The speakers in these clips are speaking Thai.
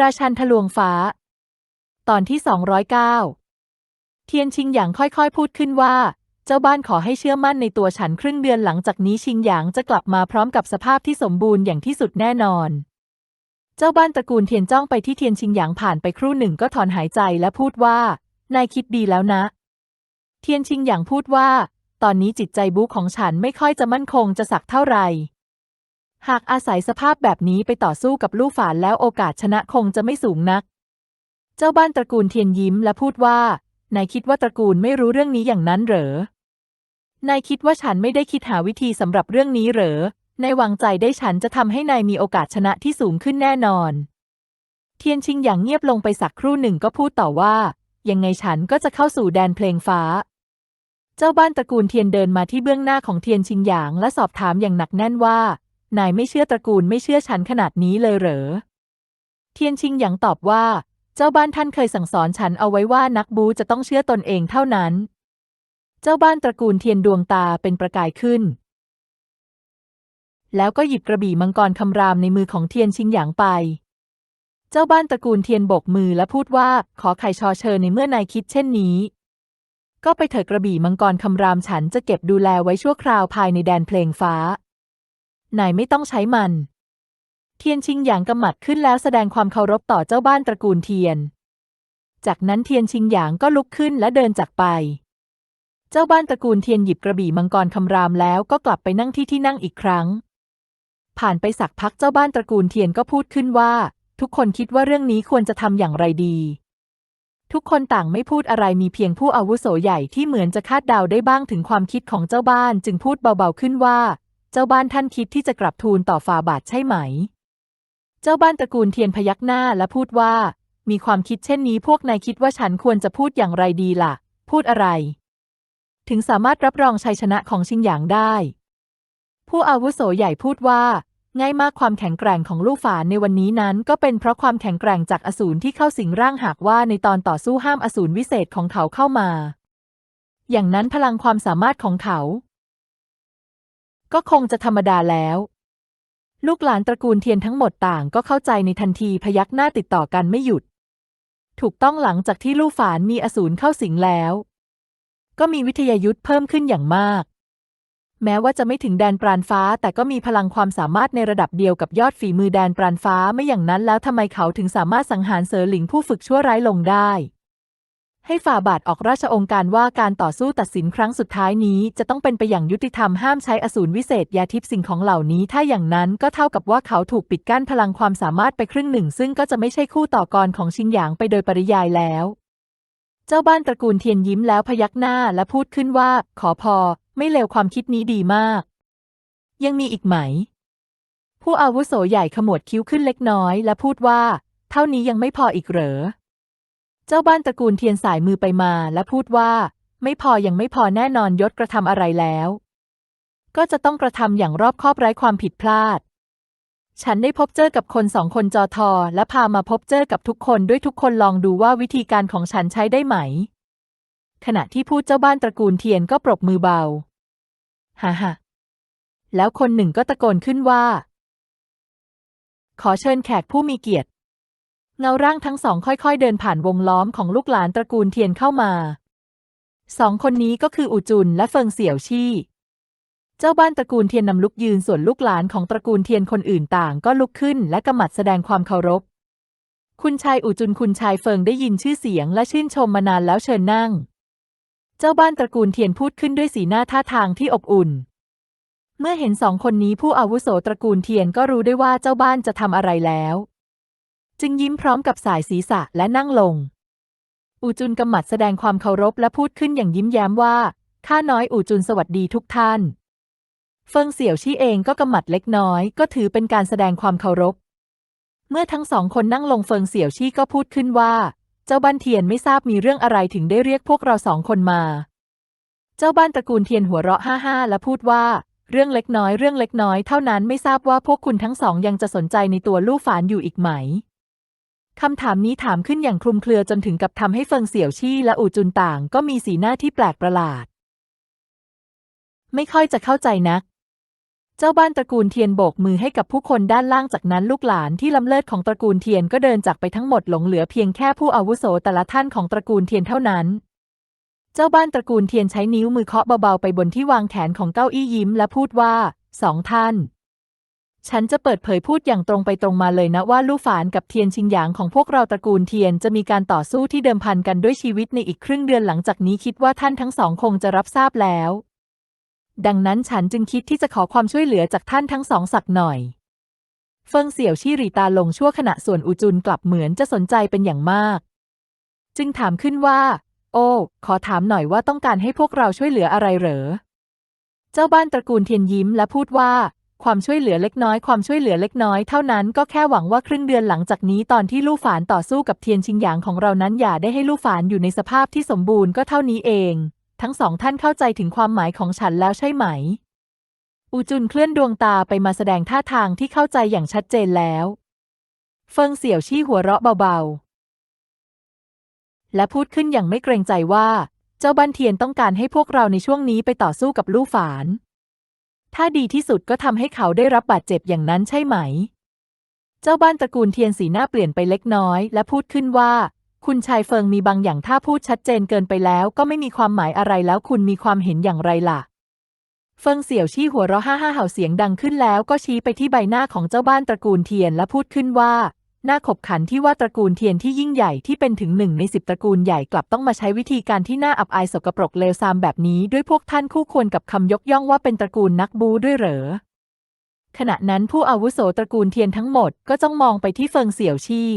ราชันทะลวงฟ้า ตอนที่ 209 เทียนชิงหยางค่อยๆ พูดขึ้นว่า เจ้าบ้านขอให้เชื่อมั่นในตัวฉันครึ่งเดือนหลังจากนี้ชิงหยางจะกลับมาพร้อมกับสภาพที่สมบูรณ์อย่างที่สุดแน่นอน เจ้าบ้านตระกูลเทียนจ้องไปที่เทียนชิงหยางผ่านไปครู่หนึ่งก็ถอนหายใจและพูดว่า นายคิดดีแล้วนะ เทียนชิงหยางพูดว่า ตอนนี้จิตใจบู๊ของฉันไม่ค่อยจะมั่นคงจะสักเท่าไหร่ หากอาศัยสภาพแบบนี้ไปต่อสู้กับลู่ฝานแล้วโอกาสชนะคงจะไม่สูงนัก เจ้าบ้านตระกูลเทียนยิ้มและพูดว่านายคิดว่าตระกูลไม่รู้เรื่องนี้อย่างนั้นเหรอ นายคิดว่าฉันไม่ได้คิดหาวิธีสำหรับเรื่องนี้เหรอนายวางใจได้ฉันจะทำให้นายมีโอกาสชนะที่สูงขึ้นแน่นอน เทียนชิงอย่างเงียบลงไปสักครู่หนึ่งก็พูดต่อว่า ยังไงฉันก็จะเข้าสู่แดนเพลงฟ้า เจ้าบ้านตระกูลเทียนเดินมาที่เบื้องหน้าของเทียนชิงหยางและสอบถามอย่างหนักแน่นว่า นายไม่เชื่อตระกูลไม่เชื่อฉันขนาดนี้เลยเหรอ เทียนชิงหยางตอบว่า เจ้าบ้านท่านเคยสั่งสอนฉันเอาไว้ว่านักบูจะต้องเชื่อตนเองเท่านั้น เจ้าบ้านตระกูลเทียนดวงตาเป็นประกายขึ้น แล้วก็หยิบกระบี่มังกรคำรามในมือของเทียนชิงหยางไป เจ้าบ้านตระกูลเทียนโบกมือและพูดว่าขอไข่ชอเชอในเมื่อนายคิดเช่นนี้ก็ไปเถิดกระบี่มังกรคำรามฉันจะเก็บดูแลไว้ชั่วคราวภายในแดนเพลงฟ้า นายไม่ต้องใช้มัน เทียนชิงหยางกำหมัดขึ้นแล้วแสดงความเคารพต่อเจ้าบ้านตระกูลเทียน จากนั้นเทียนชิงหยางก็ลุกขึ้นและเดินจากไป เจ้าบ้านตระกูลเทียนหยิบกระบี่มังกรคำรามแล้วก็กลับไปนั่งที่ที่นั่งอีกครั้ง ผ่านไปสักพักเจ้าบ้านตระกูลเทียนก็พูดขึ้นว่า ทุกคนคิดว่าเรื่องนี้ควรจะทำอย่างไรดีทุกคนต่างไม่พูดอะไรมีเพียงผู้อาวุโสใหญ่ที่เหมือนจะคาดเดาได้บ้างถึงความคิดของเจ้าบ้าน จึงพูดเบาๆขึ้นว่า เจ้าบ้านท่านคิดที่จะกลับทูลต่อฟาบาทใช่ไหม เจ้าบ้านตระกูลเทียนพยักหน้าและพูดว่า มีความคิดเช่นนี้พวกนายคิดว่าฉันควรจะพูดอย่างไรดีล่ะ พูดอะไร ถึงสามารถรับรองชัยชนะของชิงหยางได้ ผู้อาวุโสใหญ่พูดว่า ง่ายมากความแข็งแกร่งของลูกฝานในวันนี้นั้น ก็เป็นเพราะความแข็งแกร่งจากอสูรที่เข้าสิงร่างหากว่าในตอนต่อสู้ห้ามอสูรวิเศษของเขาเข้ามา อย่างนั้นพลังความสามารถของเขา ก็คงจะธรรมดาแล้ว ลูกหลานตระกูลเทียนทั้งหมดต่างก็เข้าใจในทันทีพยักหน้าติดต่อกันไม่หยุด ถูกต้องหลังจากที่ลู่ฝานมีอสูรเข้าสิงแล้ว ก็มีวิทยายุทธเพิ่มขึ้นอย่างมาก แม้ว่าจะไม่ถึงแดนปราณฟ้า แต่ก็มีพลังความสามารถในระดับเดียวกับยอดฝีมือแดนปราณฟ้าไม่อย่างนั้นแล้วทำไมเขาถึงสามารถสังหารเสอหลิงผู้ฝึกชั่วร้ายลงได้ ให้ฝ่าบาทออกราชองค์การว่าการต่อสู้ตัดสินครั้งสุดท้ายนี้จะต้องเป็นไปอย่างยุติธรรมห้ามใช้อสูรวิเศษยาทิพย์สิ่งของเหล่านี้ ถ้าอย่างนั้นก็เท่ากับว่าเขาถูกปิดกั้นพลังความสามารถไปครึ่งหนึ่ง ซึ่งก็จะไม่ใช่คู่ต่อกรของชิงหยางไปโดยปริยายแล้ว เจ้าบ้านตระกูลเทียนยิ้มแล้วพยักหน้าและพูดขึ้นว่า ขอพอ ไม่เลวความคิดนี้ดีมาก ยังมีอีกไหม ผู้อาวุโสใหญ่ขมวดคิ้วขึ้นเล็กน้อย และพูดว่า เท่านี้ยังไม่พออีกเหรอ เจ้าบ้านตระกูลเทียนสายมือไปมาและพูดว่า ไม่พอยังไม่พอแน่นอนยศกระทำอะไรแล้ว ก็จะต้องกระทำอย่างรอบคอบไร้ความผิดพลาด ฉันได้พบเจอกับคนสองคนจอทอ และพามาพบเจอกับทุกคนด้วยทุกคนลองดูว่าวิธีการของฉันใช้ได้ไหม ขณะที่พูดเจ้าบ้านตระกูลเทียนก็ปรบมือเบาฮ่าฮ่าแล้วคนหนึ่งก็ตะโกนขึ้นว่า ขอเชิญแขกผู้มีเกียรติ เงาร่างทั้งสองค่อยๆ เดินผ่านวงล้อมของลูกหลานตระกูลเทียนเข้ามาสองคนนี้ก็คืออูจุนและเฟิงเสี่ยวชี่ เจ้าบ้านตระกูลเทียนนำลุกยืนส่วนลูกหลานของตระกูลเทียนคนอื่นต่างก็ลุกขึ้นและกำมัดแสดงความเคารพ คุณชายอูจุนคุณชายเฟิงได้ยินชื่อเสียงและชื่นชมมานานแล้วเชิญนั่ง เจ้าบ้านตระกูลเทียนพูดขึ้นด้วยสีหน้าท่าทางที่อบอุ่น เมื่อเห็นสองคนนี้ผู้อาวุโสตระกูลเทียนก็รู้ได้ว่าเจ้าบ้านจะทำอะไรแล้ว จึงยิ้มพร้อมกับสายศีรษะและนั่งลง อูจุนกำหมัดแสดงความเคารพและพูดขึ้นอย่างยิ้มแย้มว่า ข้าน้อยอูจุนสวัสดีทุกท่าน เฟิงเสี่ยวชี่เองก็กำหมัดเล็กน้อย ก็ถือเป็นการแสดงความเคารพ เมื่อทั้งสองคนนั่งลงเฟิงเสี่ยวชี่ก็พูดขึ้นว่า เจ้าบ้านเทียนไม่ทราบมีเรื่องอะไรถึงได้เรียกพวกเราสองคนมา เจ้าบ้านตระกูลเทียนหัวเราะฮ่าฮ่าและพูดว่าเรื่องเล็กน้อยเรื่องเล็กน้อยเท่านั้นไม่ทราบว่าพวกคุณทั้งสองยังจะสนใจในตัวลู่ฝานอยู่อีกไหม คำถามนี้ถามขึ้นอย่างคลุมเครือจนถึงกับทำให้เฟิงเสี่ยวชี่และอูจุนต่างก็มีสีหน้าที่แปลกประหลาด ไม่ค่อยจะเข้าใจนัก เจ้าบ้านตระกูลเทียนโบกมือให้กับผู้คนด้านล่างจากนั้นลูกหลานที่ล้ำเลิศของตระกูลเทียนก็เดินจากไปทั้งหมดหลงเหลือเพียงแค่ผู้อาวุโสแต่ละท่านของตระกูลเทียนเท่านั้น เจ้าบ้านตระกูลเทียนใช้นิ้วมือเคาะเบาๆไปบนที่วางแขนของเก้าอี้ยิ้มและพูดว่าสองท่าน ฉันจะเปิดเผยพูดอย่างตรงไปตรงมาเลยนะว่าลู่ฝานกับเทียนชิงหยางของพวกเราตระกูลเทียนจะมีการต่อสู้ที่เดิมพันกันด้วยชีวิตในอีกครึ่งเดือนหลังจากนี้คิดว่าท่านทั้งสองคงจะรับทราบแล้ว ดังนั้นฉันจึงคิดที่จะขอความช่วยเหลือจากท่านทั้งสองสักหน่อย เฟิงเสี่ยวชี่หรีตาลงชั่วขณะส่วนอูจุนกลับเหมือนจะสนใจเป็นอย่างมาก จึงถามขึ้นว่า โอ้ ขอถามหน่อยว่าต้องการให้พวกเราช่วยเหลืออะไรเหรอ เจ้าบ้านตระกูลเทียนยิ้มและพูดว่า ความช่วยเหลือเล็กน้อยความช่วยเหลือเล็กน้อยเท่านั้นก็แค่หวังว่าครึ่งเดือนหลังจากนี้ตอนที่ลู่ฝานต่อสู้กับเทียนชิงหยางของเรานั้นอย่าได้ให้ลู่ฝานอยู่ในสภาพที่สมบูรณ์ก็เท่านี้เอง ทั้งสองท่านเข้าใจถึงความหมายของฉันแล้วใช่ไหม อูจุนเคลื่อนดวงตาไปมาแสดงท่าทางที่เข้าใจอย่างชัดเจนแล้ว เฟิงเสี่ยวชี่หัวเราะเบาๆ และพูดขึ้นอย่างไม่เกรงใจว่า เจ้าบ้านเทียนต้องการให้พวกเราในช่วงนี้ไปต่อสู้กับลู่ฝาน ถ้าดีที่สุดก็ทำให้เขาได้รับบาดเจ็บอย่างนั้นใช่ไหม เจ้าบ้านตระกูลเทียนสีหน้าเปลี่ยนไปเล็กน้อย และพูดขึ้นว่า คุณชายเฟิงมีบางอย่างถ้าพูดชัดเจนเกินไปแล้ว ก็ไม่มีความหมายอะไรแล้วคุณมีความเห็นอย่างไรล่ะ เฟิงเสี่ยวชี้หัวเราะห้าห้าเห่าเสียงดังขึ้นแล้วก็ชี้ไปที่ใบหน้าของเจ้าบ้านตระกูลเทียนและพูดขึ้นว่า น้าขบขันที่ว่าตระกูลเทียนที่ยิ่งใหญ่ที่เป็นถึงหนึ่งในสิบตระกูลใหญ่กลับต้องมาใช้วิธีการที่น่าอับอายสกปรกเลวทรามแบบนี้ด้วยพวกท่านคู่ควรกับคำยกย่องว่าเป็นตระกูลนักบูด้วยเหรอ ขณะนั้นผู้อาวุโสตระกูลเทียนทั้งหมดก็จ้องมองไปที่เฟิงเสี่ยวชี่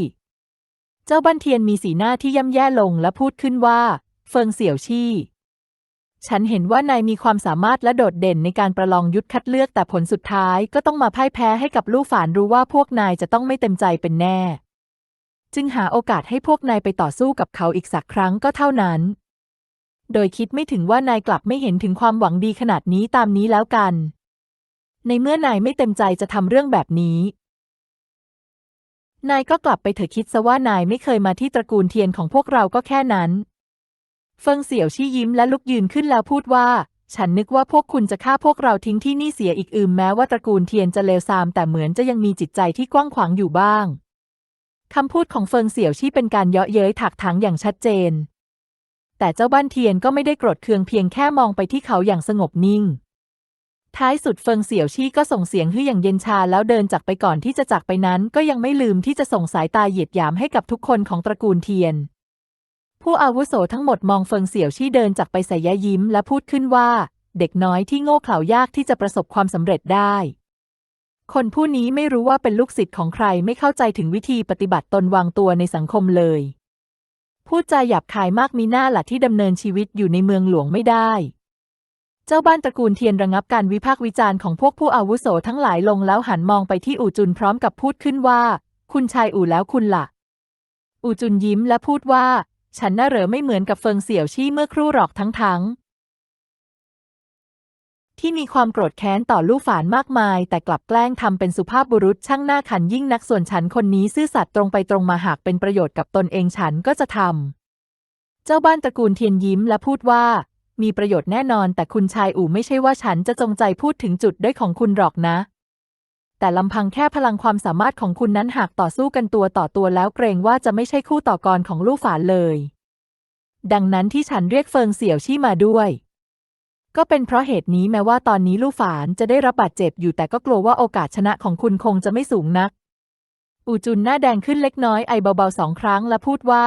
เจ้าบันเทียนมีสีหน้าที่ย่ำแย่ลงและพูดขึ้นว่า เฟิงเสี่ยวชี่ ฉันเห็นว่านายมีความสามารถและโดดเด่นในการประลองยุทธคัดเลือกแต่ผลสุดท้ายก็ต้องมาพ่ายแพ้ให้กับลู่ฝานรู้ว่าพวกนายจะต้องไม่เต็มใจเป็นแน่ จึงหาโอกาสให้พวกนายไปต่อสู้กับเขาอีกสักครั้งก็เท่านั้น โดยคิดไม่ถึงว่านายกลับไม่เห็นถึงความหวังดีขนาดนี้ตามนี้แล้วกัน ในเมื่อนายไม่เต็มใจจะทำเรื่องแบบนี้ นายก็กลับไปเถอะคิดซะว่านายไม่เคยมาที่ตระกูลเทียนของพวกเราก็แค่นั้น เฟิงเสี่ยวชี้ยิ้มและลุกยืนขึ้นแล้วพูดว่า ฉันนึกว่าพวกคุณจะฆ่าพวกเราทิ้งที่นี่เสียอีกอืมแม้ว่าตระกูลเทียนจะเลวทราม แต่เหมือนจะยังมีจิตใจที่กว้างขวางอยู่บ้างคำพูดของเฟิงเสี่ยวชี้เป็นการเยาะเย้ยถักถางอย่างชัดเจน แต่เจ้าบ้านเทียนก็ไม่ได้โกรธเคืองเพียงแค่มองไปที่เขาอย่างสงบนิ่ง ท้ายสุดเฟิงเสี่ยวชี่ก็ส่งเสียงฮืออย่างเย็นชาแล้วเดินจากไปก่อนที่จะจากไปนั้น ก็ยังไม่ลืมที่จะส่งสายตาเหยียดหยามให้กับทุกคนของตระกูลเทียน ผู้อาวุโสทั้งหมดมองเฟิงเสี่ยวชี่เดินจากไปใส่ยะยิ้มและพูดขึ้นว่า เด็กน้อยที่โง่เขลายากที่จะประสบความสำเร็จได้ คนผู้นี้ไม่รู้ว่าเป็นลูกศิษย์ของใครไม่เข้าใจถึงวิธีปฏิบัติตนวางตัวในสังคมเลย พูดจาหยาบคายมากมีหน้าหละที่ดำเนินชีวิตอยู่ในเมืองหลวงไม่ได้ เจ้าบ้านตระกูลเทียนระงับการวิพากษ์วิจารณ์ของพวกผู้อาวุโสทั้งหลายลงแล้วหันมองไปที่อู่จุนพร้อมกับพูดขึ้นว่า คุณชายอู่แล้วคุณละ่ะ อู่จุนยิ้มและพูดว่า ฉันน่าเหรอไม่เหมือนกับเฟิงเสี่ยวชี่เมื่อครู่หรอกทั้งทั้งที่มีความโกรธแค้นต่อลู่ฝานมากมาย แต่กลับแกล้งทำเป็นสุภาพบุรุษช่างหน้าขันยิ่งนักส่วนฉันคนนี้ซื่อสัตย์ตรงไปตรงมาหากเป็นประโยชน์กับตนเองฉันก็จะทำเจ้าบ้านตระกูลเทียนยิ้มและพูดว่า มีประโยชน์แน่นอน แต่คุณชายอู่ไม่ใช่ว่าฉันจะจงใจพูดถึงจุดด้อยของคุณหรอกนะ แต่ลำพังแค่พลังความสามารถของคุณนั้นหากต่อสู้กันตัวต่อตัวแล้วเกรงว่าจะไม่ใช่คู่ต่อกรของลู่ฝานเลย ดังนั้นที่ฉันเรียกเฟิงเสี่ยวชี่มาด้วย ก็เป็นเพราะเหตุนี้แม้ว่าตอนนี้ลู่ฝานจะได้รับบาดเจ็บอยู่แต่ก็กลัวว่าโอกาสชนะของคุณคงจะไม่สูงนัก อูจุนหน้าแดงขึ้นเล็กน้อยไอเบาๆสองครั้งและพูดว่า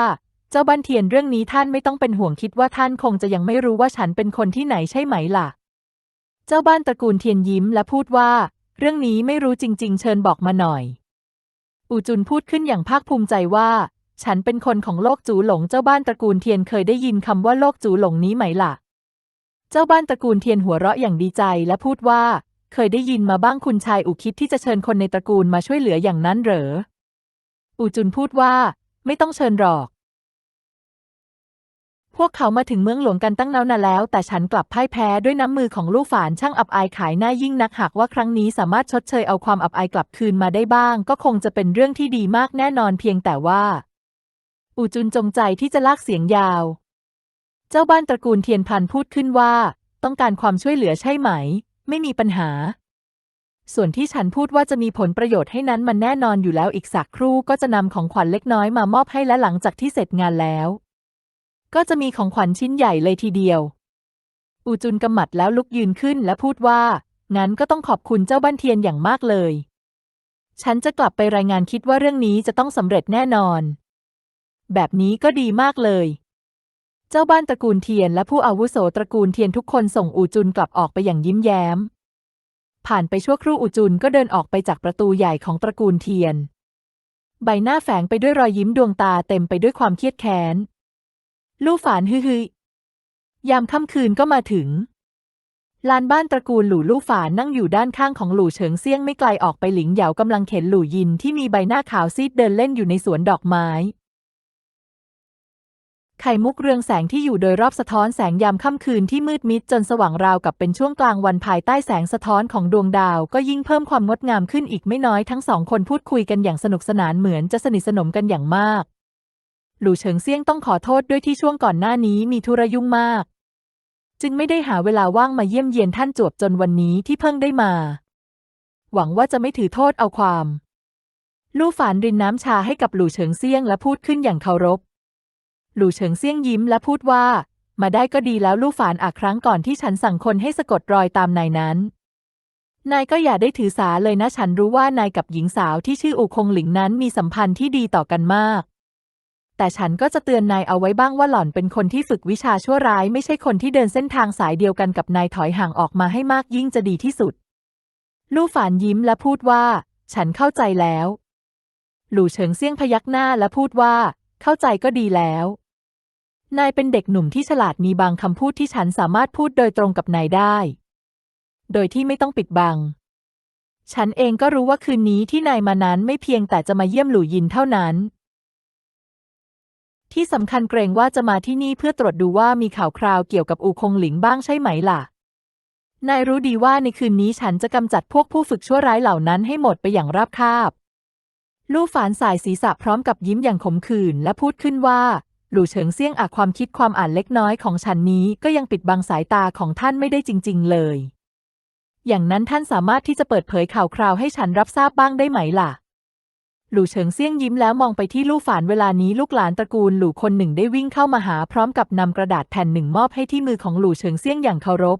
เจ้าบันเทียนเรื่องนี้ท่านไม่ต้องเป็นห่วงคิดว่าท่านคงจะยังไม่รู้ว่าฉันเป็นคนที่ไหนใช่ไหมล่ะ เจ้าบ้านตระกูลเทียนยิ้มและพูดว่า เรื่องนี้ไม่รู้จริง ๆ เชิญบอกมาหน่อย อูจุนพูดขึ้นอย่างภาคภูมิใจว่า ฉันเป็นคนของโลกจูหลงเจ้าบ้านตระกูลเทียนเคยได้ยินคำว่าโลกจูหลงนี้ไหมล่ะ เจ้าบ้านตระกูลเทียนหัวเราะอย่างดีใจและพูดว่า เคยได้ยินมาบ้างคุณชายอูคิดที่จะเชิญคนในตระกูลมาช่วยเหลืออย่างนั้นเหรอ อูจุนพูดว่า ไม่ต้องเชิญหรอก พวกเขามาถึงเมืองหลวงกันตั้งนานแล้ว แต่ฉันกลับพ่ายแพ้ด้วยน้ำมือของลูกฝานช่างอับอายขายหน้ายิ่งนักหากว่าครั้งนี้สามารถชดเชยเอาความอับอายกลับคืนมาได้บ้าง ก็คงจะเป็นเรื่องที่ดีมากแน่นอนเพียงแต่ว่า อูจุนจงใจที่จะลากเสียงยาว เจ้าบ้านตระกูลเทียนพันพูดขึ้นว่า ต้องการความช่วยเหลือใช่ไหม ไม่มีปัญหา ส่วนที่ฉันพูดว่าจะมีผลประโยชน์ให้นั้นมันแน่นอนอยู่แล้วอีกสักครู่ก็จะนำของขวัญเล็กน้อยมามอบให้และหลังจากที่เสร็จงานแล้ว ก็จะมีของขวัญชิ้นใหญ่เลยทีเดียว อูจุนกำหมัดแล้วลุกยืนขึ้นและพูดว่า งั้นก็ต้องขอบคุณเจ้าบ้านเทียนอย่างมากเลย ฉันจะกลับไปรายงานคิดว่าเรื่องนี้จะต้องสำเร็จแน่นอน แบบนี้ก็ดีมากเลย เจ้าบ้านตระกูลเทียนและผู้อาวุโสตระกูลเทียนทุกคนส่งอูจุนกลับออกไปอย่างยิ้มแย้ม ผ่านไปชั่วครู่อูจุนก็เดินออกไปจากประตูใหญ่ของตระกูลเทียน ใบหน้าแฝงไปด้วยรอยยิ้มดวงตาเต็มไปด้วยความเครียดแค้น ลู่ฝานฮึฮึยามค่ำคืนก็มาถึงลานบ้านตระกูลหลู่ลู่ฝานนั่งอยู่ด้านข้างของหลู่เฉิงเซี่ยงไม่ไกลออกไปหลิงเหยากำลังเข็นหลู่ยินที่มีใบหน้าขาวซีดเดินเล่นอยู่ในสวนดอกไม้ ไข่มุกเรืองแสงที่อยู่โดยรอบสะท้อนแสงยามค่ำคืนที่มืดมิดจนสว่างราวกับเป็นช่วงกลางวันภายใต้แสงสะท้อนของดวงดาว ก็ยิ่งเพิ่มความงดงามขึ้นอีกไม่น้อยทั้งสองคนพูดคุยกันอย่างสนุกสนานเหมือนจะสนิทสนมกันอย่างมาก หลู่เฉิงเซี่ยงต้องขอโทษด้วยที่ช่วงก่อนหน้านี้มีธุระยุ่งมาก จึงไม่ได้หาเวลาว่างมาเยี่ยมเยียนท่านจวบจนวันนี้ที่เพิ่งได้มา หวังว่าจะไม่ถือโทษเอาความ ลู่ฝานรินน้ำชาให้กับหลู่เฉิงเซี่ยงและพูดขึ้นอย่างเคารพ หลู่เฉิงเซี่ยงยิ้มและพูดว่า มาได้ก็ดีแล้วลู่ฝานอาครั้งก่อนที่ฉันสั่งคนให้สะกดรอยตามนายนั้น นายก็อย่าได้ถือสาเลยนะฉันรู้ว่านายกับหญิงสาวที่ชื่ออูคงหลิงนั้นมีสัมพันธ์ที่ดีต่อกันมาก แต่ฉันก็จะเตือนนายเอาไว้บ้างว่าหล่อนเป็นคนที่ฝึกวิชาชั่วร้าย ไม่ใช่คนที่เดินเส้นทางสายเดียวกันกับนายถอยห่างออกมาให้มากยิ่งจะดีที่สุด ลู่ฝานยิ้มและพูดว่า ฉันเข้าใจแล้ว หลู่เฉิงเซี่ยงพยักหน้าและพูดว่า เข้าใจก็ดีแล้ว นายเป็นเด็กหนุ่มที่ฉลาดมีบางคำพูดที่ฉันสามารถพูดโดยตรงกับนายได้ โดยที่ไม่ต้องปิดบัง ฉันเองก็รู้ว่าคืนนี้ที่นายมานั้นไม่เพียงแต่จะมาเยี่ยมหลู่ยินเท่านั้น ที่สำคัญเกรงว่าจะมาที่นี่เพื่อตรวจดูว่ามีข่าวคราวเกี่ยวกับอูคงหลิงบ้างใช่ไหมล่ะ นายรู้ดีว่าในคืนนี้ฉันจะกำจัดพวกผู้ฝึกชั่วร้ายเหล่านั้นให้หมดไปอย่างราบคาบ ลู่ฝานสายศีรษะพร้อมกับยิ้มอย่างขมขื่นและพูดขึ้นว่า หลู่เฉิงเซี่ยงอาความคิดความอ่านเล็กน้อยของฉันนี้ก็ยังปิดบังสายตาของท่านไม่ได้จริง ๆ เลย อย่างนั้นท่านสามารถที่จะเปิดเผยข่าวคราวให้ฉันรับทราบบ้างได้ไหมล่ะ หลู่เฉิงเซี่ยงยิ้มแล้วมองไปที่ลู่ฝานเวลานี้ลูกหลานตระกูลหลู่คนหนึ่งได้วิ่งเข้ามาหาพร้อมกับนำกระดาษแผ่นหนึ่งมอบให้ที่มือของหลู่เฉิงเซี่ยงอย่างเคารพ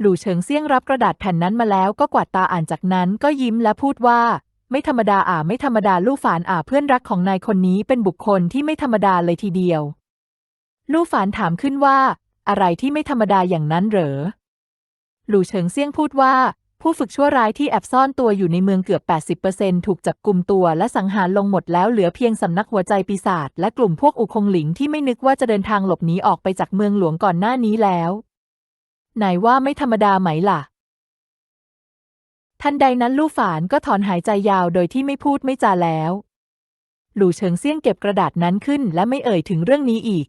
หลู่เฉิงเซี่ยงรับกระดาษแผ่นนั้นมาแล้วก็กวาดตาอ่านจากนั้นก็ยิ้มและพูดว่า ไม่ธรรมดาอ่าไม่ธรรมดาลู่ฝานอ่าเพื่อนรักของนายคนนี้เป็นบุคคลที่ไม่ธรรมดาเลยทีเดียว ลู่ฝานถามขึ้นว่า อะไรที่ไม่ธรรมดาอย่างนั้นเหรอ หลู่เฉิงเซี่ยงพูดว่า ผู้ฝึกชั่วร้ายที่แอบซ่อนตัวอยู่ในเมืองเกือบ 80%ถูกจับกลุ่มตัวและสังหารลงหมดแล้วเหลือเพียงสำนักหัวใจปีศาจและกลุ่มพวกอุคงหลิงที่ไม่นึกว่าจะเดินทางหลบหนีออกไปจากเมืองหลวงก่อนหน้านี้แล้ว ไหนว่าไม่ธรรมดาไหมล่ะ ทันใดนั้นลู่ฝานก็ถอนหายใจยาวโดยที่ไม่พูดไม่จาแล้ว หลู่เฉิงเซี่ยงเก็บกระดาษนั้นขึ้นและไม่เอ่ยถึงเรื่องนี้อีก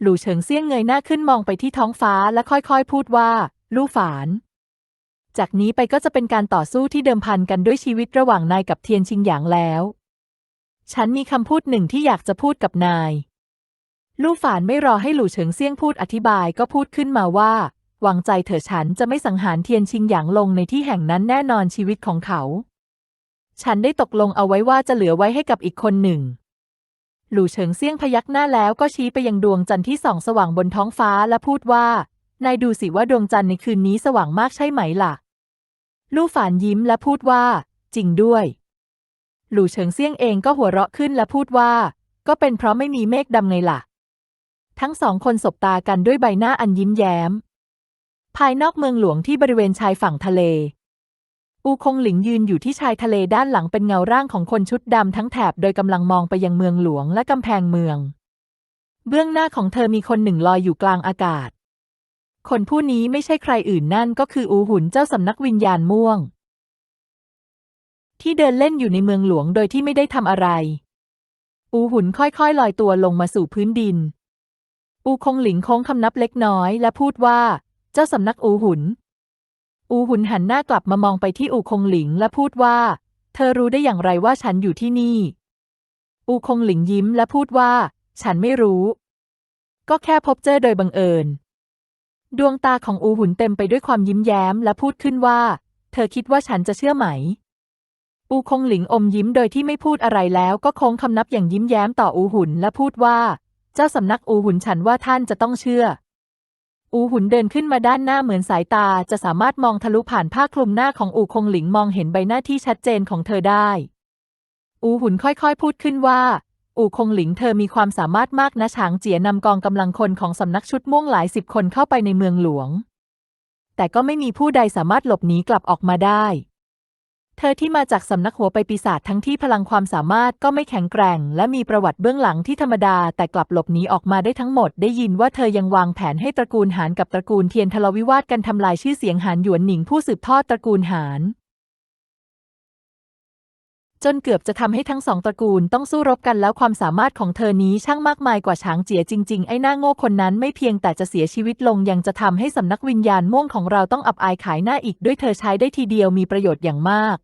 หลู่เฉิงเซี่ยงเงยหน้าขึ้นมองไปที่ท้องฟ้าและค่อยๆ พูดว่าลู่ฝาน จากนี้ไปก็จะเป็นการต่อสู้ที่เดิมพันกันด้วยชีวิตระหว่างนายกับเทียนชิงหยางแล้ว ฉันมีคำพูดหนึ่งที่อยากจะพูดกับนาย ลู่ฝานไม่รอให้หลู่เฉิงเซี่ยงพูดอธิบายก็พูดขึ้นมาว่า วางใจเถอะฉันจะไม่สังหารเทียนชิงหยางลงในที่แห่งนั้นแน่นอนชีวิตของเขา ฉันได้ตกลงเอาไว้ว่าจะเหลือไว้ให้กับอีกคนหนึ่ง หลู่เฉิงเซี่ยงพยักหน้าแล้วก็ชี้ไปยังดวงจันทร์ที่ส่องสว่างบนท้องฟ้าและพูดว่านายดูสิว่าดวงจันทร์ในคืนนี้สว่างมากใช่ไหมล่ะ ลู่ฝานยิ้มและพูดว่า จริงด้วย หลู่เฉิงเซี่ยงเองก็หัวเราะขึ้นและพูดว่า ก็เป็นเพราะไม่มีเมฆดำไงล่ะ ทั้งสองคนสบตากันด้วยใบหน้าอันยิ้มแย้ม ภายนอกเมืองหลวงที่บริเวณชายฝั่งทะเล อูคงหลิงยืนอยู่ที่ชายทะเลด้านหลังเป็นเงาร่างของคนชุดดำทั้งแถบโดยกำลังมองไปยังเมืองหลวงและกำแพงเมือง เบื้องหน้าของเธอมีคนหนึ่งลอยอยู่กลางอากาศ คนผู้นี้ไม่ใช่ใครอื่นนั่นก็คืออูหุนเจ้าสำนักวิญญาณม่วง ที่เดินเล่นอยู่ในเมืองหลวงโดยที่ไม่ได้ทำอะไร อูหุนค่อยๆ ลอยตัวลงมาสู่พื้นดิน อูคงหลิงโค้งคำนับเล็กน้อยและพูดว่า จ้าสำนักอูหุน อูหุนหันหน้ากลับมามองไปที่อูคงหลิงและพูดว่า เธอรู้ได้อย่างไรว่าฉันอยู่ที่นี่ อูคงหลิงยิ้มและพูดว่า ฉันไม่รู้ ก็แค่พบเจอโดยบังเอิญ ดวงตาของอูหุนเต็มไปด้วยความยิ้มแย้มและพูดขึ้นว่า เธอคิดว่าฉันจะเชื่อไหม อูคงหลิงอมยิ้มโดยที่ไม่พูดอะไรแล้วก็โค้งคำนับอย่างยิ้มแย้มต่ออูหุนและพูดว่า เจ้าสำนักอูหุนฉันว่าท่านจะต้องเชื่อ อูหุนเดินขึ้นมาด้านหน้าเหมือนสายตาจะสามารถมองทะลุผ่านผ้าคลุมหน้าของอูคงหลิงมองเห็นใบหน้าที่ชัดเจนของเธอได้ อูหุนค่อยๆพูดขึ้นว่า อูคงหลิงเธอมีความสามารถมากนะฉางเจียนำกองกำลังคนของสำนักชุดม่วงหลายสิบคนเข้าไปในเมืองหลวง แต่ก็ไม่มีผู้ใดสามารถหลบหนีกลับออกมาได้ เธอที่มาจากสำนักหัวไปปีศาจทั้งที่พลังความสามารถก็ไม่แข็งแกร่ง และมีประวัติเบื้องหลังที่ธรรมดา แต่กลับหลบหนีออกมาได้ทั้งหมด ได้ยินว่าเธอยังวางแผนให้ตระกูลหานกับตระกูลเทียนทะเลาวิวาทกันทำลายชื่อเสียงหานหยวนหนิงผู้สืบทอดตระกูลหานจนเกือบจะทำให้ทั้งสองตระกูลต้องสู้รบกันแล้วความสามารถของเธอนี้ช่างมากมายกว่าช้างเจียจริง ๆ ไอ้หน้าโง่คนนั้นไม่เพียงแต่จะเสียชีวิตลงยังจะทำให้สำนักวิญญาณม่วงของเราต้องอับอายขายหน้าอีกด้วยเธอใช้ได้ทีเดียวมีประโยชน์อย่างมาก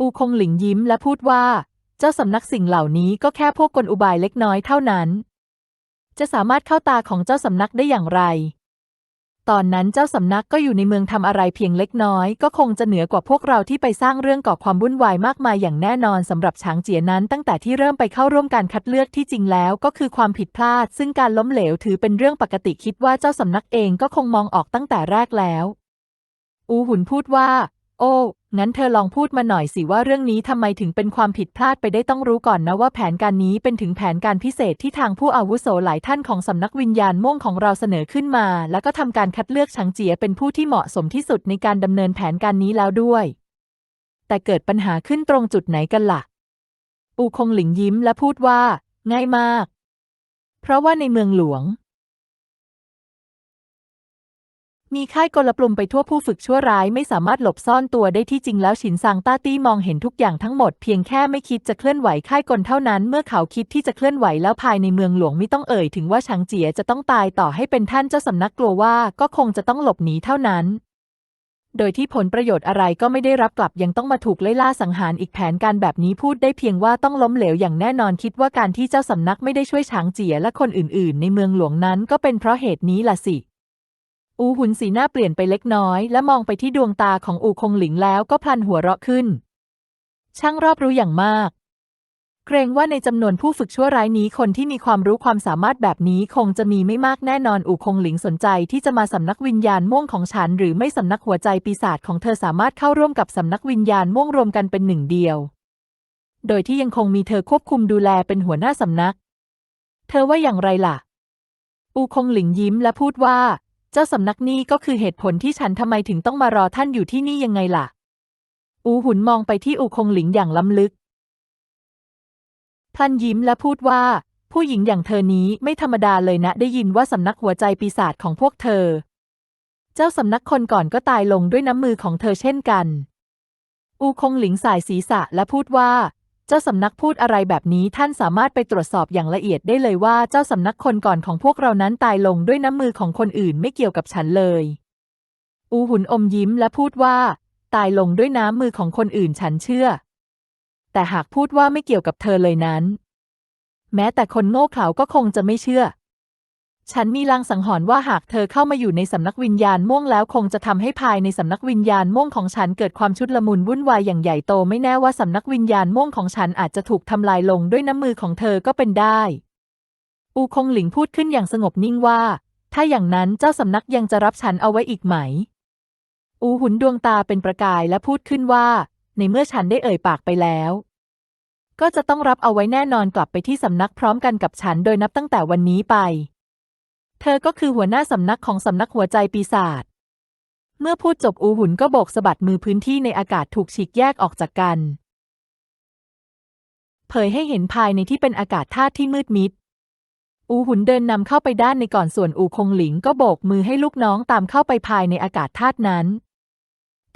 อูคงหลิงยิ้มและพูดว่า เจ้าสำนักสิ่งเหล่านี้ก็แค่พวกกลอุบายเล็กน้อยเท่านั้น จะสามารถเข้าตาของเจ้าสำนักได้อย่างไร ตอนนั้นเจ้าสำนักก็อยู่ในเมืองทำอะไรเพียงเล็กน้อย ก็คงจะเหนือกว่าพวกเราที่ไปสร้างเรื่องก่อความวุ่นวายมากมายอย่างแน่นอนสำหรับช้างเจียนั้นตั้งแต่ที่เริ่มไปเข้าร่วมการคัดเลือกที่จริงแล้ว ก็คือความผิดพลาด ซึ่งการล้มเหลวถือเป็นเรื่องปกติคิดว่าเจ้าสำนักเองก็คงมองออกตั้งแต่แรกแล้ว อูหุนพูดว่า โอ้ งั้นเธอลองพูดมาหน่อยสิว่าเรื่องนี้ทำไมถึงเป็นความผิดพลาดไปได้ต้องรู้ก่อนนะว่าแผนการนี้เป็นถึงแผนการพิเศษที่ทางผู้อาวุโสหลายท่านของสำนักวิญญาณม่วงของเราเสนอขึ้นมา แล้วก็ทำการคัดเลือกฉางเจียเป็นผู้ที่เหมาะสมที่สุดในการดำเนินแผนการนี้แล้วด้วย แต่เกิดปัญหาขึ้นตรงจุดไหนกันล่ะ อูคงหลิงยิ้มและพูดว่า ง่ายมาก เพราะว่าในเมืองหลวง มีค่ายกลปลุมไปทั่วผู้ฝึกชั่วร้ายไม่สามารถหลบซ่อนตัวได้ที่จริงแล้วฉินซางต้าตี้มองเห็นทุกอย่างทั้งหมดเพียงแค่ไม่คิดจะเคลื่อนไหวค่ายกลเท่านั้น เมื่อเขาคิดที่จะเคลื่อนไหวแล้วภายในเมืองหลวงไม่ต้องเอ่ยถึงว่าฉางเจียจะต้องตายต่อให้เป็นท่านเจ้าสำนักกลัวว่าก็คงจะต้องหลบหนีเท่านั้น โดยที่ผลประโยชน์อะไรก็ไม่ได้รับกลับยังต้องมาถูกไล่ล่าสังหารอีกแผนการแบบนี้พูดได้เพียงว่าต้องล้มเหลวอย่างแน่นอนคิดว่าการที่เจ้าสำนักไม่ได้ช่วยฉางเจียและคนอื่น ๆ ในเมืองหลวงนั้นก็เป็นเพราะเหตุนี้ล่ะสิ อูหุนสีหน้าเปลี่ยนไปเล็กน้อย และมองไปที่ดวงตาของอูคงหลิงแล้วก็พลันหัวเราะขึ้น ช่างรอบรู้อย่างมาก เกรงว่าในจำนวนผู้ฝึกชั่วร้ายนี้คนที่มีความรู้ความสามารถแบบนี้คงจะมีไม่มากแน่นอนอูคงหลิงสนใจที่จะมาสำนักวิญญาณม่วงของฉัน หรือไม่สำนักหัวใจปีศาจของเธอสามารถเข้าร่วมกับสำนักวิญญาณม่วงรวมกันเป็นหนึ่งเดียว โดยที่ยังคงมีเธอควบคุมดูแลเป็นหัวหน้าสำนัก เธอว่าอย่างไรล่ะ อูคงหลิงยิ้มและพูดว่า เจ้าสำนักนี่ก็คือเหตุผลที่ฉันทำไมถึงต้องมารอท่านอยู่ที่นี่ยังไงล่ะ อูหุนมองไปที่อูคงหลิงอย่างล้ำลึกพลันยิ้มและพูดว่า ผู้หญิงอย่างเธอนี้ไม่ธรรมดาเลยนะ ได้ยินว่าสำนักหัวใจปีศาจของพวกเธอ เจ้าสำนักคนก่อนก็ตายลงด้วยน้ำมือของเธอเช่นกัน อูคงหลิงสายศีรษะและพูดว่า จ้าสำนักพูดอะไรแบบนี้ท่านสามารถไปตรวจสอบอย่างละเอียดได้เลยว่าเจ้าสำนักคนก่อนของพวกเรานั้นตายลงด้วยน้ำมือของคนอื่นไม่เกี่ยวกับฉันเลย อูหุนอมยิ้มและพูดว่า ตายลงด้วยน้ำมือของคนอื่นฉันเชื่อ แต่หากพูดว่าไม่เกี่ยวกับเธอเลยนั้น แม้แต่คนโง่เขลาก็คงจะไม่เชื่อ ฉันมีลางสังหรณ์ว่าหากเธอเข้ามาอยู่ในสำนักวิญญาณม่วงแล้วคงจะทำให้ภายในสำนักวิญญาณม่วงของฉันเกิดความชุดละมุนวุ่นวายอย่างใหญ่โตไม่แน่ว่าสำนักวิญญาณม่วงของฉันอาจจะถูกทำลายลงด้วยน้ำมือของเธอก็เป็นได้ อูคงหลิงพูดขึ้นอย่างสงบนิ่งว่า ถ้าอย่างนั้นเจ้าสำนักยังจะรับฉันเอาไว้อีกไหม อูหุนดวงตาเป็นประกายและพูดขึ้นว่า ในเมื่อฉันได้เอ่ยปากไปแล้วก็จะต้องรับเอาไว้แน่นอนกลับไปที่สำนักพร้อมกันกับฉันโดยนับตั้งแต่วันนี้ไป เธอก็คือหัวหน้าสำนักของสำนักหัวใจปีศาจ เมื่อพูดจบอูหุนก็โบกสะบัดมือพื้นที่ในอากาศถูกฉีกแยกออกจากกัน เผยให้เห็นภายในที่เป็นอากาศธาตุที่มืดมิด อูหุนเดินนำเข้าไปด้านในก่อนส่วนอูคงหลิงก็โบกมือให้ลูกน้องตามเข้าไปภายในอากาศธาตุนั้น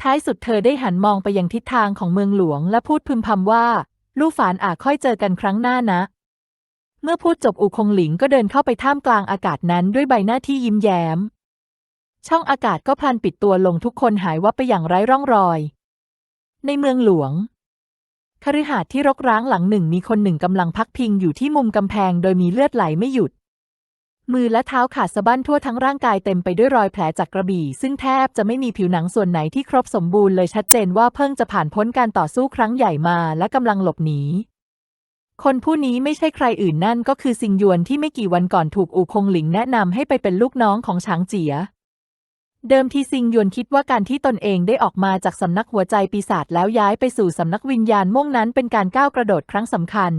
ท้ายสุดเธอได้หันมองไปยังทิศทางของเมืองหลวงและพูดพึมพำว่า ลูกฝานอาจค่อยเจอกันครั้งหน้านะ มื่อพูดจบอูคงหลิงก็เดินเข้าไปท่ามกลางอากาศนั้นด้วยใบหน้าที่ยิ้มแย้ม ช่องอากาศก็พลันปิดตัวลงทุกคนหายวับไปอย่างไร้ร่องรอย ในเมืองหลวงคฤหาสน์ที่รกร้างหลังหนึ่งมีคนหนึ่งกำลังพักพิงอยู่ที่มุมกำแพงโดยมีเลือดไหลไม่หยุด มือและเท้าขาดสะบั้นทั่วทั้งร่างกายเต็มไปด้วยรอยแผลจากกระบี่ ซึ่งแทบจะไม่มีผิวหนังส่วนไหนที่ครบสมบูรณ์เลยชัดเจนว่าเพิ่งจะผ่านพ้นการต่อสู้ครั้งใหญ่มาและกำลังหลบหนี คนผู้นี้ไม่ใช่ใครอื่นนั่นก็คือซิงยวนที่ไม่กี่วันก่อนถูกอูคงหลิงแนะนำให้ไปเป็นลูกน้องของฉางเจีย เดิมทีซิงยวนคิดว่าการที่ตนเองได้ออกมาจากสำนักหัวใจปีศาจแล้วย้ายไปสู่สำนักวิญญาณม่วงนั้นเป็นการก้าวกระโดดครั้งสำคัญ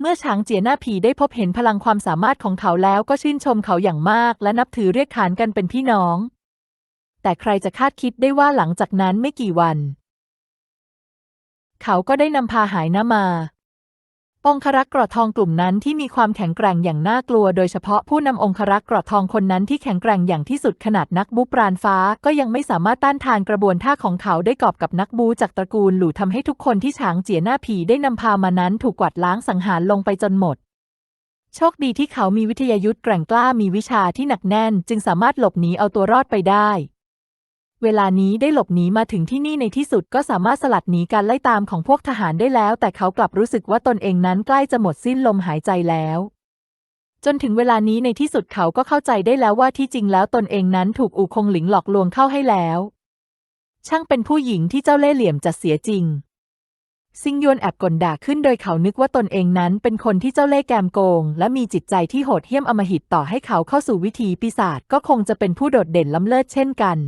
เมื่อฉางเจียหน้าผีได้พบเห็นพลังความสามารถของเขาแล้วก็ชื่นชมเขาอย่างมาก และนับถือเรียกขานกันเป็นพี่น้อง แต่ใครจะคาดคิดได้ว่าหลังจากนั้นไม่กี่วัน เขาก็ได้นำพาหายหน้ามา องครักษ์กรอดทองกลุ่มนั้นที่มีความแข็งแกร่งอย่างน่ากลัว โดยเฉพาะผู้นำองครักษ์กรอดทองคนนั้นที่แข็งแกร่งอย่างที่สุดขนาดนักบูปราณฟ้า ก็ยังไม่สามารถต้านทานกระบวนท่าของเขาได้กอบกับนักบูจากตระกูลหลู่ทำให้ทุกคนที่ฉางเจียหน้าผีได้นำพามานั้นถูกกวาดล้างสังหารลงไปจนหมดโชคดีที่เขามีวิทยายุทธแกร่งกล้ามีวิชาที่หนักแน่น จึงสามารถหลบหนีเอาตัวรอดไปได้ เวลานี้ได้หลบหนีมาถึงที่นี่ในที่สุดก็สามารถสลัดหนีการไล่ตามของพวกทหารได้แล้ว แต่เขากลับรู้สึกว่าตนเองนั้นใกล้จะหมดสิ้นลมหายใจแล้ว จนถึงเวลานี้ในที่สุดเขาก็เข้าใจได้แล้วว่าที่จริงแล้วตนเองนั้นถูกอูคงหลิงหลอกลวงเข้าให้แล้ว ช่างเป็นผู้หญิงที่เจ้าเล่ห์เหลี่ยมจัดเสียจริง ซิงยวนแอบกลด่าขึ้นโดยเขานึกว่าตนเองนั้นเป็นคนที่เจ้าเล่ห์แกมโกง และมีจิตใจที่โหดเหี้ยมอมหิตต่อให้เขาเข้าสู่วิถีปีศาจก็คงจะเป็นผู้โดดเด่นล้ำเลิศเช่นกัน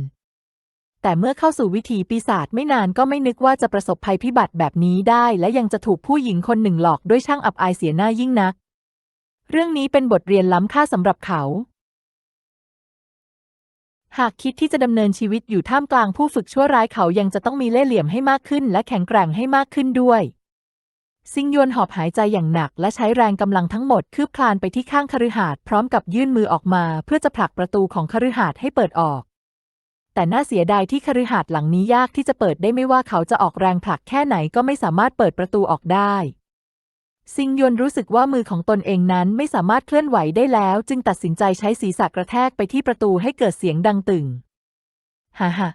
แต่เมื่อเข้าสู่วิถีปีศาจไม่นานก็ไม่นึกว่าจะประสบภัยพิบัติแบบนี้ได้ และยังจะถูกผู้หญิงคนหนึ่งหลอกด้วยช่างอับอายเสียหน้ายิ่งนัก เรื่องนี้เป็นบทเรียนล้ำค่าสำหรับเขา หากคิดที่จะดำเนินชีวิตอยู่ท่ามกลางผู้ฝึกชั่วร้ายเขายังจะต้องมีเล่ห์เหลี่ยมให้มากขึ้น และแข็งแกร่งให้มากขึ้นด้วยซิงยวนหอบหายใจอย่างหนักและใช้แรงกำลังทั้งหมด คืบคลานไปที่ข้างคฤหาสน์พร้อมกับยื่นมือออกมา เพื่อจะผลักประตูของคฤหาสน์ให้เปิดออก แต่น่าเสียดายที่คฤหาสน์หลังนี้ยากที่จะเปิดได้ไม่ว่าเขาจะออกแรงผลักแค่ไหนก็ไม่สามารถเปิดประตูออกได้ซิงยวนรู้สึกว่ามือของตนเองนั้นไม่สามารถเคลื่อนไหวได้แล้ว จึงตัดสินใจใช้ศีรษะกระแทกไปที่ประตูให้เกิดเสียงดังตึงฮ่าฮ่า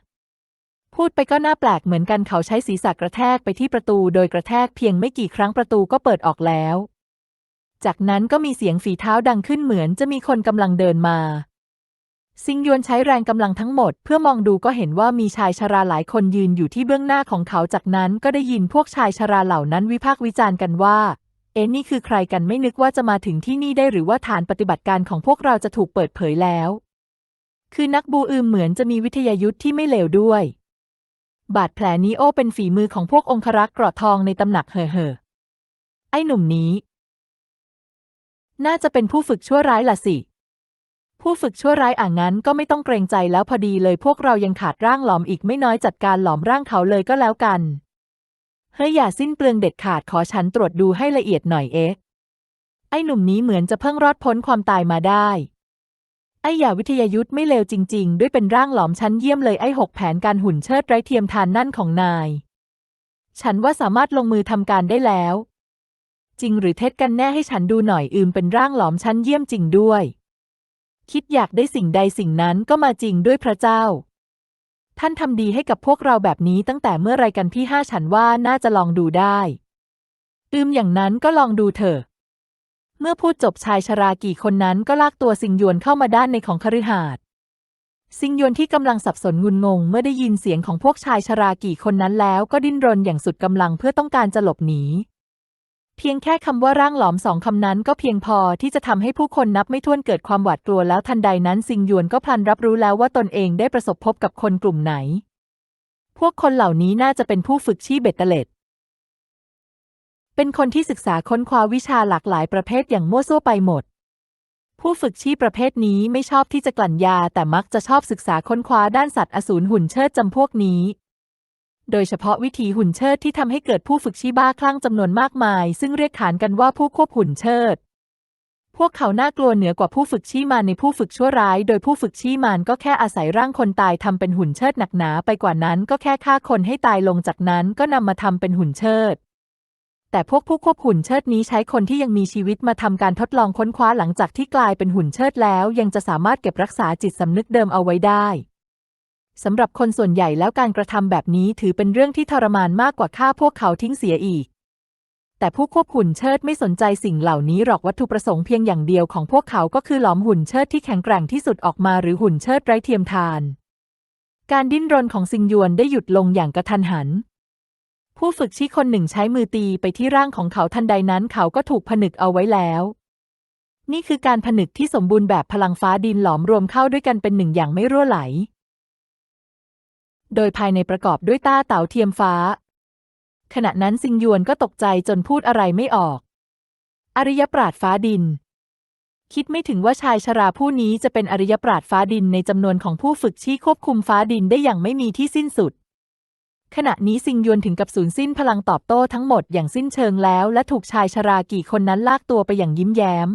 พูดไปก็น่าแปลกเหมือนกันเขาใช้ศีรษะกระแทกไปที่ประตู โดยกระแทกเพียงไม่กี่ครั้งประตูก็เปิดออกแล้ว จากนั้นก็มีเสียงฝีเท้าดังขึ้นเหมือนจะมีคนกำลังเดินมา ซิงยวนใช้แรงกำลังทั้งหมดเพื่อมองดูก็เห็นว่ามีชายชราหลายคนยืนอยู่ที่เบื้องหน้าของเขาจากนั้นก็ได้ยินพวกชายชราเหล่านั้นวิพากษ์วิจารณ์กันว่า เอ็นนี่คือใครกันไม่นึกว่าจะมาถึงที่นี่ได้หรือว่าฐานปฏิบัติการของพวกเราจะถูกเปิดเผยแล้ว คือนักบูอืมเหมือนจะมีวิทยายุทธ์ที่ไม่เลวด้วย บาดแผลนี้โอเป็นฝีมือของพวกองครักษ์เกราะทองในตำหนักเห่อเห่อไอ้หนุ่มนี้ น่าจะเป็นผู้ฝึกชั่วร้ายล่ะสิ ผู้ฝึกชั่วร้ายอ่างนั้นก็ไม่ต้องเกรงใจแล้วพอดีเลยพวกเรายังขาดร่างหลอมอีกไม่น้อยจัดการหลอมร่างเขาเลยก็แล้วกัน เฮ้ยอย่าสิ้นเปลืองเด็ดขาดขอฉันตรวจดูให้ละเอียดหน่อยเอ๊ะ ไอ้หนุ่มนี้เหมือนจะเพิ่งรอดพ้นความตายมาได้ ไอ้อย่าวิทยายุทธไม่เลวจริง ๆ ด้วยเป็นร่างหลอมชั้นเยี่ยมเลยไอ้หกแผนการหุ่นเชิดไร้เทียมทานนั่นของนาย ฉันว่าสามารถลงมือทำการได้แล้ว จริงหรือเท็จกันแน่ให้ฉันดูหน่อยอืมเป็นร่างหลอมชั้นเยี่ยมจริงด้วย คิดอยากได้สิ่งใดสิ่งนั้นก็มาจริงด้วยพระเจ้า ท่านทำดีให้กับพวกเราแบบนี้ตั้งแต่เมื่อไรกันพี่ห้าฉันว่าน่าจะลองดูได้ อืมอย่างนั้นก็ลองดูเถอะ เมื่อพูดจบชายชรากี่คนนั้นก็ลากตัวสิงหยวนเข้ามาด้านในของคฤหาสน์สิงหยวนที่กำลังสับสนงุนงง เมื่อได้ยินเสียงของพวกชายชรากี่คนนั้นแล้วก็ดิ้นรนอย่างสุดกำลังเพื่อต้องการจะหลบหนี เพียงแค่คำว่าร่างหลอมสองคำนั้นก็เพียงพอที่จะทำให้ผู้คนนับไม่ถ้วนเกิดความหวาดกลัวแล้วทันใดนั้นซิงหยวนก็พลันรับรู้แล้วว่าตนเองได้ประสบพบกับคนกลุ่มไหน พวกคนเหล่านี้น่าจะเป็นผู้ฝึกชีเบ็ดเตล็ด เป็นคนที่ศึกษาค้นคว้าวิชาหลากหลายประเภทอย่างมั่วซั่วไปหมด ผู้ฝึกชีพประเภทนี้ไม่ชอบที่จะกลั่นยาแต่มักจะชอบศึกษาค้นคว้าด้านสัตว์อสูรหุ่นเชิดจำพวกนี้ โดยเฉพาะวิธีหุ่นเชิดที่ทำให้เกิดผู้ฝึกชีบ้าคลั่งจำนวนมากมาย ซึ่งเรียกขานกันว่าผู้ควบหุ่นเชิด พวกเขาน่ากลัวเหนือกว่าผู้ฝึกชีมารในผู้ฝึกชั่วร้าย โดยผู้ฝึกชีมารก็แค่อาศัยร่างคนตายทำเป็นหุ่นเชิดหนักหนาไปกว่านั้นก็แค่ฆ่าคนให้ตายลงจากนั้นก็นำมาทำเป็นหุ่นเชิดแต่พวกผู้ควบหุ่นเชิดนี้ใช้คนที่ยังมีชีวิตมาทำการทดลองค้นคว้าหลังจากที่กลายเป็นหุ่นเชิดแล้ว ยังจะสามารถเก็บรักษาจิตสำนึกเดิมเอาไว้ได้ สำหรับคนส่วนใหญ่แล้วการกระทำแบบนี้ถือเป็นเรื่องที่ทรมานมากกว่าฆ่าพวกเขาทิ้งเสียอีก แต่ผู้ควบหุ่นเชิดไม่สนใจสิ่งเหล่านี้หรอกวัตถุประสงค์เพียงอย่างเดียวของพวกเขาก็คือหลอมหุ่นเชิดที่แข็งแกร่งที่สุดออกมาหรือหุ่นเชิดไร้เทียมทาน การดิ้นรนของซิงยวนได้หยุดลงอย่างกระทันหัน ผู้ฝึกชี้คนหนึ่งใช้มือตีไปที่ร่างของเขาทันใดนั้นเขาก็ถูกผนึกเอาไว้แล้วนี่คือการผนึกที่สมบูรณ์แบบพลังฟ้าดินหลอมรวมเข้าด้วยกันเป็นหนึ่งอย่างไม่รั่วไหล โดยภายในประกอบด้วยต้าเต๋าเทียมฟ้า ขณะนั้นซิงยวนก็ตกใจจนพูดอะไรไม่ออก อริยปราดฟ้าดิน คิดไม่ถึงว่าชายชราผู้นี้จะเป็นอริยปราดฟ้าดินในจำนวนของผู้ฝึกชี้ควบคุมฟ้าดินได้อย่างไม่มีที่สิ้นสุด ขณะนี้ซิงยวนถึงกับสูญสิ้นพลังตอบโต้ทั้งหมดอย่างสิ้นเชิงแล้ว และถูกชายชรากี่คนนั้นลากตัวไปอย่างยิ้มแย้ม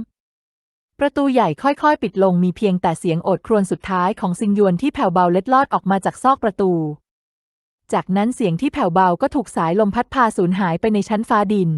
ประตูใหญ่ค่อยๆ ปิดลงมีเพียงแต่เสียงโอดครวญสุดท้ายของซิงยวนที่แผ่วเบาเล็ดลอดออกมาจากซอกประตู จากนั้นเสียงที่แผ่วเบาก็ถูกสายลมพัดพาสูญหายไปในชั้นฟ้าดิน